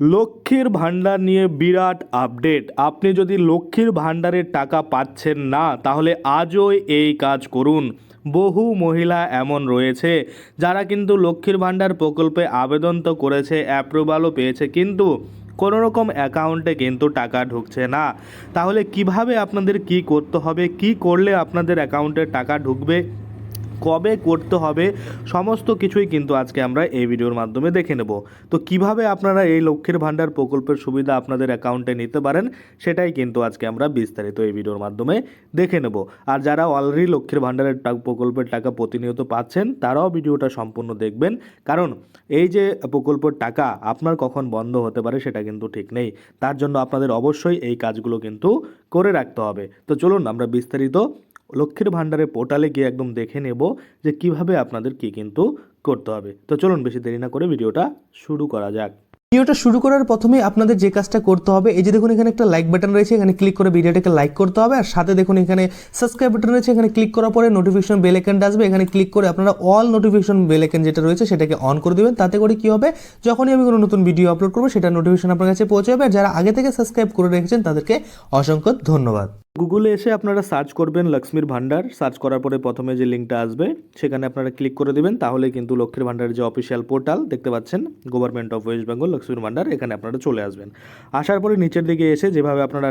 লক্ষ্মীর ভাণ্ডার নিয়ে বিরাট আপডেট। আপনি যদি লক্ষ্মীর ভাণ্ডারের টাকা পাচ্ছেন না, তাহলে আজও এই কাজ করুন। বহু মহিলা এমন রয়েছে, যারা কিন্তু লক্ষ্মীর ভাণ্ডার প্রকল্পে আবেদন তো করেছে অ্যাপ্রুভালও পেয়েছে, কিন্তু কোনো রকম অ্যাকাউন্টে কিন্তু টাকা ঢুকছে না। তাহলে কীভাবে আপনাদের কি করতে হবে, কি করলে আপনাদের অ্যাকাউন্টে টাকা ঢুকবে? কবে করতে হবে, সমস্ত কিছুই কিন্তু আজকে আমরা এই ভিডিওর মাধ্যমে দেখে নেব। তো কীভাবে আপনারা এই লক্ষ্মীর ভাণ্ডার প্রকল্পের সুবিধা আপনাদের অ্যাকাউন্টে নিতে পারেন, সেটাই কিন্তু আজকে আমরা বিস্তারিত এই ভিডিওর মাধ্যমে দেখে নেব। আর যারা অলরেডি লক্ষ্মীর ভাণ্ডারের প্রকল্পের টাকা প্রতিনিয়ত পাচ্ছেন, তারাও ভিডিওটা সম্পূর্ণ দেখবেন। কারণ এই যে প্রকল্পের টাকা আপনার কখন বন্ধ হতে পারে, সেটা কিন্তু ঠিক নেই। তার জন্য আপনাদের অবশ্যই এই কাজগুলো কিন্তু করে রাখতে হবে। তো চলুন আমরা বিস্তারিত লক্ষ্মীর ভাণ্ডারের পোর্টালে গিয়ে একদম দেখে নেব যে কীভাবে আপনাদের কি কিন্তু করতে হবে। তো চলুন বেশি দেরি না করে ভিডিওটা শুরু করা যাক। ভিডিওটা শুরু করার প্রথমে আপনাদের যে কাজটা করতে হবে, এই যে দেখুন এখানে একটা লাইক বাটন রয়েছে, এখানে ক্লিক করে ভিডিওটাকে লাইক করতে হবে, আর সাথে দেখুন এখানে সাবস্ক্রাইব বাটন রয়েছে, এখানে ক্লিক করার পরে নোটিফিকেশন বেল আইকনটা আসবে, এখানে ক্লিক করে আপনারা অল নোটিফিকেশন বেল আইকন যেটা রয়েছে সেটাকে অন করে দেবেন, তাতে করে কি হবে, যখনই আমি কোনো নতুন ভিডিও আপলোড করব, সেটা নোটিফিকেশন আপনার কাছে পৌঁছে যাবে আর যারা আগে থেকে সাবস্ক্রাইব করে রেখেছেন তাদেরকে অসংখ্য ধন্যবাদ। গুগলে এসে আপনারা সার্চ করবেন লক্ষ্মীর ভাণ্ডার সার্চ করার পরে প্রথমে যে লিঙ্কটা আসবে, সেখানে আপনারা ক্লিক করে দিবেন। তাহলে কিন্তু লক্ষ্মীর ভাণ্ডারের যে অফিসিয়াল পোর্টাল দেখতে পাচ্ছেন গভর্নমেন্ট অফ ওয়েস্ট বেঙ্গল লক্ষ্মীর ভাণ্ডার এখানে আপনারা চলে আসবেন। আসার পরে নিচের দিকে এসে যেভাবে আপনারা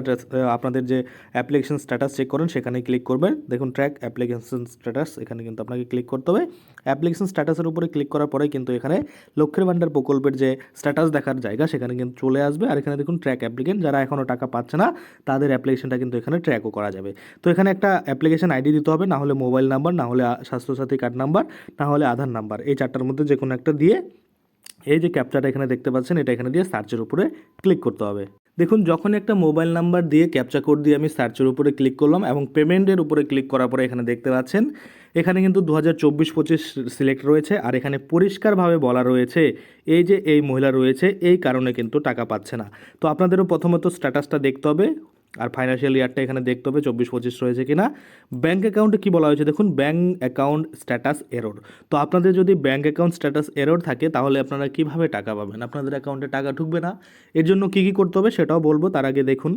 আপনাদের যে অ্যাপ্লিকেশন স্ট্যাটাস চেক করেন, সেখানে ক্লিক করবেন। দেখুন ট্র্যাক অ্যাপ্লিকেশন স্ট্যাটাস এখানে কিন্তু আপনাকে ক্লিক করতে হবে। অ্যাপ্লিকেশন স্ট্যাটাসের উপরে ক্লিক করার পরে কিন্তু এখানে লক্ষ্মীর ভাণ্ডার প্রকল্পের যে স্ট্যাটাস দেখার জায়গা, সেখানে কিন্তু চলে আসবে। আর এখানে দেখুন ট্র্যাক অ্যাপ্লিকেন্ট যারা এখনও টাকা পাচ্ছে না, তাদের অ্যাপ্লিকেশনটা কিন্তু এখানে ট্র্যাকও করা যাবে। তো এখানে একটা অ্যাপ্লিকেশন আইডি দিতে হবে, না হলে মোবাইল নাম্বার না হলে স্বাস্থ্যসাথী কার্ড নাম্বার না হলে আধার নাম্বার এই চারটার মধ্যে যে কোনো একটা দিয়ে এই যে ক্যাপচাটা এখানে দেখতে পাচ্ছেন, এটা এখানে দিয়ে সার্চের উপরে ক্লিক করতে হবে। দেখুন যখন একটা মোবাইল নাম্বার দিয়ে ক্যাপচা কোড দিয়ে আমি সার্চের উপরে ক্লিক করলাম এবং পেমেন্টের উপরে ক্লিক করার পরে এখানে দেখতে পাচ্ছেন, এখানে কিন্তু দু হাজার চব্বিশ পঁচিশ সিলেক্ট রয়েছে আর এখানে পরিষ্কারভাবে বলা রয়েছে, এই যে এই মহিলা রয়েছে, এই কারণে কিন্তু টাকা পাচ্ছে না। তো আপনাদেরও প্রথমত স্ট্যাটাসটা দেখতে হবে আর ফাইন্যান্সিয়াল ইয়ারটা এখানে দেখতে হবে, চব্বিশ পঁচিশ রয়েছে কিনা। ব্যাঙ্ক অ্যাকাউন্টে কী বলা হয়েছে? দেখুন ব্যাঙ্ক অ্যাকাউন্ট স্ট্যাটাস এরর তো আপনাদের যদি ব্যাঙ্ক অ্যাকাউন্ট স্ট্যাটাস এরর থাকে, তাহলে আপনারা কীভাবে টাকা পাবেন? আপনাদের অ্যাকাউন্টে টাকা ঢুকবে না। এর জন্য কী কী করতে হবে সেটাও বলব। তার আগে দেখুন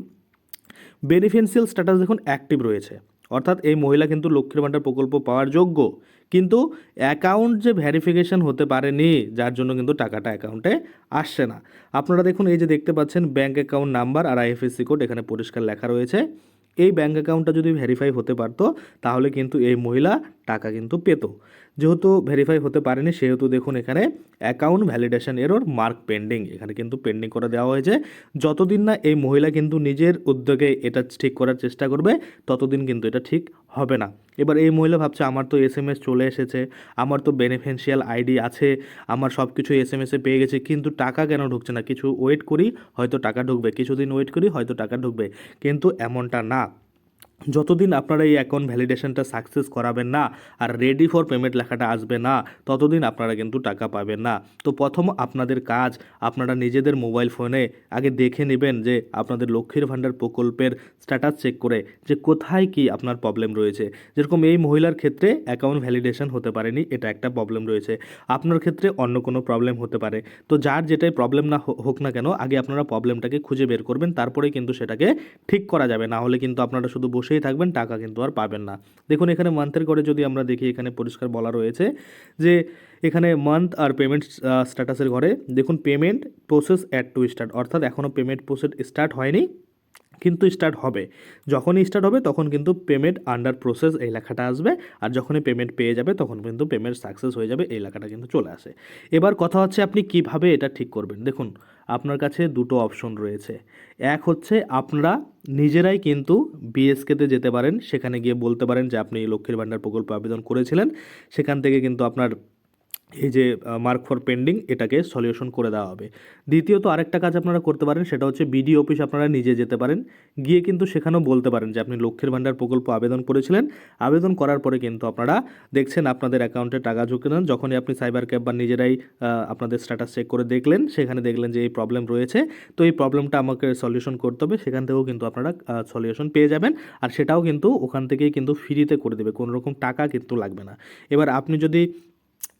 বেনিফিশিয়াল স্ট্যাটাস দেখুন অ্যাক্টিভ রয়েছে। অর্থাৎ এই মহিলা কিন্তু লক্ষ্মীর ভাণ্ডার প্রকল্প পাওয়ার যোগ্য। কিন্তু অ্যাকাউন্ট যে ভ্যারিফিকেশন হতে পারেনি, যার জন্য কিন্তু টাকাটা অ্যাকাউন্টে আসছে না। আপনারা দেখুন, এই যে দেখতে পাচ্ছেন ব্যাঙ্ক অ্যাকাউন্ট নাম্বার আর আইএফএসসি কোড এখানে পরিষ্কার লেখা রয়েছে। এই ব্যাঙ্ক অ্যাকাউন্টটা যদি ভেরিফাই হতে পারতো, তাহলে কিন্তু এই মহিলা টাকা কিন্তু পেত। যেহেতু ভেরিফাই হতে পারেনি, সেহেতু দেখুন এখানে account validation error mark pending এখানে কিন্তু পেন্ডিং করে দেওয়া হয়েছে। যতদিন না এই মহিলা কিন্তু নিজের উদ্যোগে এটা ঠিক করার চেষ্টা করবে, ততদিন কিন্তু এটা ঠিক হবে না। এবার এই মহিলা ভাবছে, আমার তো এস এম এস চলে এসেছে, আমার তো বেনিফিশিয়াল আইডি আছে, আমার সব কিছু এস এম এসে পেয়ে গেছে, কিন্তু টাকা কেন ঢুকছে না? কিছু ওয়েট করি, হয়তো টাকা ঢুকবে, কিছুদিন ওয়েট করি, হয়তো টাকা ঢুকবে। কিন্তু এমনটা না। যতদিন আপনারা এই অ্যাকাউন্ট ভ্যালিডেশনটা সাকসেস করাবেন না আর রেডি ফর পেমেন্ট লেখাটা আসবে না, ততদিন আপনারা কিন্তু টাকা পাবেন না। তো প্রথম আপনাদের কাজ, আপনারা নিজেদের মোবাইল ফোনে আগে দেখে নেবেন যে আপনাদের লক্ষ্মীর ভাণ্ডার প্রকল্পের স্ট্যাটাস চেক করে যে কোথায় কি আপনার প্রবলেম রয়েছে। যেরকম এই মহিলার ক্ষেত্রে অ্যাকাউন্ট ভ্যালিডেশন হতে পারেনি, এটা একটা প্রবলেম রয়েছে। আপনার ক্ষেত্রে অন্য কোনো প্রবলেম হতে পারে। তো যার যেটাই প্রবলেম না হোক না কেন, আগে আপনারা প্রবলেমটাকে খুঁজে বের করবেন তারপরে কিন্তু সেটাকে ঠিক করা যাবে। না হলে কিন্তু আপনারা শুধু বসেই থাকবেন, টাকা কিন্তু আর পাবেন না। দেখুন, এখানে মান্থের করে যদি আমরা দেখি, এখানে পরিষ্কার বলা রয়েছে যে, এখানে মান্থ আর পেমেন্ট স্ট্যাটাসের ঘরে। দেখুন payment process add to start অর্থাৎ এখনও পেমেন্ট প্রসেস স্টার্ট হয়নি। কিন্তু স্টার্ট হবে। যখনই স্টার্ট হবে, তখন কিন্তু পেমেন্ট আন্ডার প্রসেস এই লেখাটা আসবে আর যখনই পেমেন্ট পেয়ে যাবে, তখন কিন্তু পেমেন্ট সাকসেস হয়ে যাবে, এই লেখাটা কিন্তু চলে আসে। এবার কথা হচ্ছে আপনি কীভাবে এটা ঠিক করবেন। দেখুন, আপনার কাছে দুটো অপশন রয়েছে। এক হচ্ছে আপনারা নিজেরাই কিন্তু বিএসকেতে যেতে পারেন, সেখানে গিয়ে বলতে পারেন যে আপনি লক্ষ্মীর ভাণ্ডার প্রকল্পে আবেদন করেছিলেন, সেখান থেকে কিন্তু আপনার এই যে মার্ক ফর পেন্ডিং এটাকে সলিউশন করে দেওয়া হবে। দ্বিতীয়ত আরেকটা কাজ আপনারা করতে পারেন, সেটা হচ্ছে বিডি অফিস আপনারা নিজে যেতে পারেন। গিয়ে কিন্তু সেখানেও বলতে পারেন যে, আপনি লক্ষ্মীর ভাণ্ডার প্রকল্প আবেদন করেছিলেন। আবেদন করার পরে কিন্তু আপনারা দেখছেন আপনাদের অ্যাকাউন্টে টাকা ঢুকে নেন। যখনই আপনি সাইবার ক্যাব বা নিজেরাই আপনাদের স্ট্যাটাস চেক করে দেখলেন, সেখানে দেখলেন যে, এই প্রবলেম রয়েছে। তো এই প্রবলেমটা আমাকে সলিউশন করতে হবে। সেখান থেকেও কিন্তু আপনারা সলিউশন পেয়ে যাবেন। আর সেটাও কিন্তু ওখান থেকেই কিন্তু ফ্রিতে করে দেবে। কোনো রকম টাকা কিন্তু লাগবে না। এবার আপনি যদি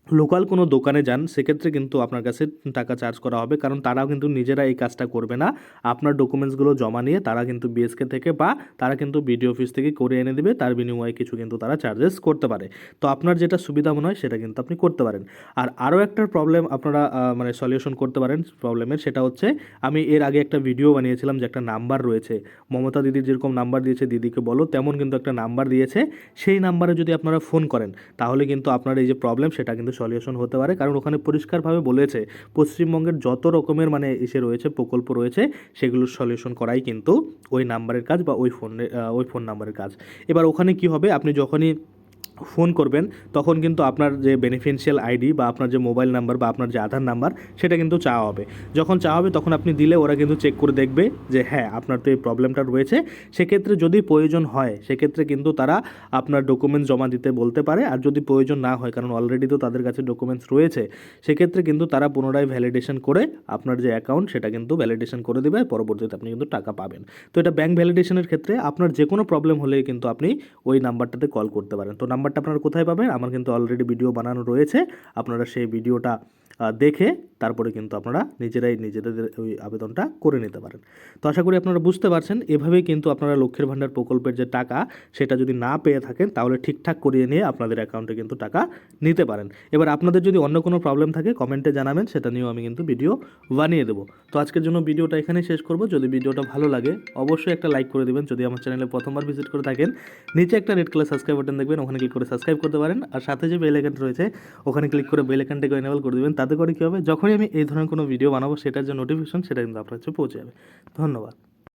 লোকাল কোনো দোকানে যান, সেক্ষেত্রে কিন্তু আপনার কাছে টাকা চার্জ করা হবে। কারণ তারাও কিন্তু নিজেরা এই কাজটা করবে না। আপনার ডকুমেন্টসগুলো জমা নিয়ে তারা কিন্তু বিএসকে থেকে বা তারা কিন্তু বিডিও অফিস থেকে করে এনে দেবে। তার বিনিময়ে কিছু কিন্তু তারা চার্জেস করতে পারে। তো আপনার যেটা সুবিধা মনে হয়, সেটা কিন্তু আপনি করতে পারেন। আর আরও একটা প্রবলেম আপনারা মানে সলিউশন করতে পারেন প্রবলেমের সেটা হচ্ছে, আমি এর আগে একটা ভিডিও বানিয়েছিলাম যে একটা নাম্বার রয়েছে। মমতা দিদির যেরকম নাম্বার দিয়েছে, দিদিকে বলো, তেমন কিন্তু একটা নাম্বার দিয়েছে। সেই নাম্বারে যদি আপনারা ফোন করেন, তাহলে কিন্তু আপনার এই যে প্রবলেম সেটা কিন্তু সলিউশন হতে পারে। কারণ ওখানে পরিষ্কারভাবে বলেছে, পশ্চিমবঙ্গের যত রকমের মানে এসে রয়েছে, প্রকল্প রয়েছে, সেগুলোর সলিউশন করাই কিন্তু ওই নাম্বারের কাজ বা ওই ফোনের ওই ফোন নাম্বারের কাজ। এবার ওখানে কি হবে? আপনি যখনই ফোন করবেন, তখন কিন্তু আপনার যে বেনিফিশিয়াল আইডি বা আপনার যে মোবাইল নাম্বার বা আপনার যে আধার নাম্বার সেটা কিন্তু চাওয়া হবে। যখন চাওয়া হবে, তখন আপনি দিলে ওরা কিন্তু চেক করে দেখবে যে হ্যাঁ আপনার তো এই প্রবলেমটা রয়েছে। সেক্ষেত্রে যদি প্রয়োজন হয়, সেক্ষেত্রে কিন্তু তারা আপনার ডকুমেন্টস জমা দিতে বলতে পারে। আর যদি প্রয়োজন না হয়, কারণ অলরেডি তো তাদের কাছে ডকুমেন্টস রয়েছে, সেক্ষেত্রে কিন্তু তারা পুনরায় ভ্যালিডেশন করে আপনার যে অ্যাকাউন্ট সেটা কিন্তু ভ্যালিডেশন করে দেবে। পরবর্তীতে আপনি কিন্তু টাকা পাবেন। তো এটা ব্যাংক ভ্যালিডেশনের ক্ষেত্রে আপনার যে কোনো প্রবলেম হলেই কিন্তু আপনি ওই নাম্বারটাতে কল করতে পারেন। তো নাম্বারটা আপনারা কোথায় পাবেন? আমার কিন্তু অলরেডি ভিডিও বানানো রয়েছে। আপনারা সেই ভিডিওটা দেখে তারপরে কিন্তু আপনারা নিজেরাই নিজেদের ওই আবেদনটা করে নিতে পারেন। তো আশা করি আপনারা বুঝতে পারছেন। এভাবেই কিন্তু আপনারা লক্ষ্মীর ভাণ্ডার প্রকল্পের যে টাকা, সেটা যদি না পেয়ে থাকেন, তাহলে ঠিকঠাক করিয়ে নিয়ে আপনাদের অ্যাকাউন্টে কিন্তু টাকা নিতে পারেন। এবার আপনাদের যদি অন্য কোনো প্রবলেম থাকে কমেন্টে জানাবেন, সেটা নিয়েও আমি কিন্তু ভিডিও বানিয়ে দেবো। তো আজকের জন্য ভিডিওটা এখানেই শেষ করব। যদি ভিডিওটা ভালো লাগে, অবশ্যই একটা লাইক করে দেবেন। যদি আমার চ্যানেলে প্রথমবার ভিজিট করে থাকেন, নিচে একটা রেড কালার সাবস্ক্রাইব বাটন দেখবেন, ওখানে ক্লিক করে সাবস্ক্রাইব করতে পারেন। আর সাথে যে বেল আইকনটা রয়েছে, ওখানে ক্লিক করে বেল আইকনটাকে এনেবল করে দেবেন। তাতে করে কী হবে, যখনই আমি এই ধরনের কোনো ভিডিও বানাবো, সেটার যে নোটিফিকেশন সেটা কিন্তু আপনার কাছে পৌঁছে যাবে। ধন্যবাদ।